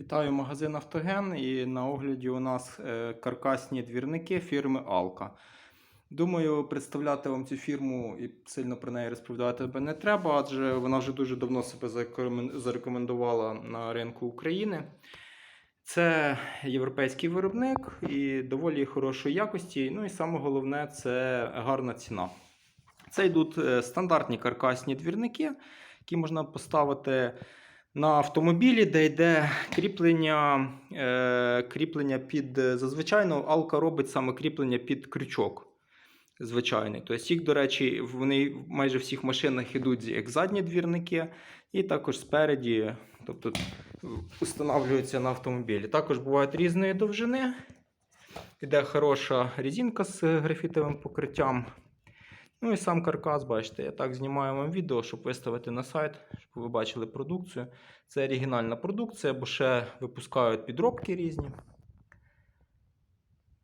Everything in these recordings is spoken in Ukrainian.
Вітаю магазин Автоген і на огляді у нас е, каркасні двірники фірми Алка. Думаю, представляти вам цю фірму і сильно про неї розповідати не треба, адже вона вже дуже давно себе зарекомендувала на ринку України. Це європейський виробник і доволі хорошої якості. Ну і саме головне це гарна ціна. Це йдуть е, стандартні каркасні двірники, які можна поставити на автомобілі, де йде кріплення, е, кріплення під. е, Зазвичай Алка робить саме кріплення під крючок. Звичайний. Тобто їх, до речі, вони в майже всіх машинах йдуть як задні двірники, і також спереді, тобто встановлюються на автомобілі. Також бувають різної довжини. Іде хороша резинка з графітовим покриттям. Ну і сам каркас, бачите, я так знімаю вам відео, щоб виставити на сайт, щоб ви бачили продукцію. Це оригінальна продукція, бо ще випускають підробки різні.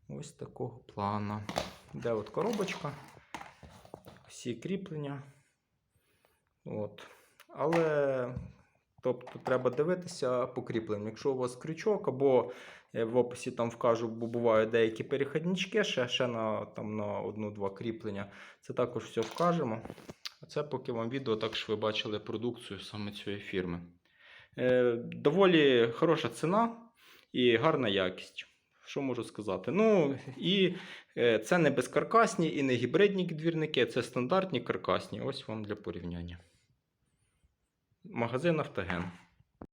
Ось такого плана. Де от коробочка, всі кріплення. От. Але тобто, треба дивитися по кріпленню. Якщо у вас крючок, або в описі там вкажу, бо бувають деякі перехіднички, ще, ще на, там, на одну-два кріплення. Це також все вкажемо. А це поки вам відео, так ви бачили продукцію саме цієї фірми. Е, доволі хороша ціна і гарна якість. Що можу сказати? Ну, і е, це не безкаркасні і не гібридні двірники, це стандартні каркасні. Ось вам для порівняння. Магазин Автоген.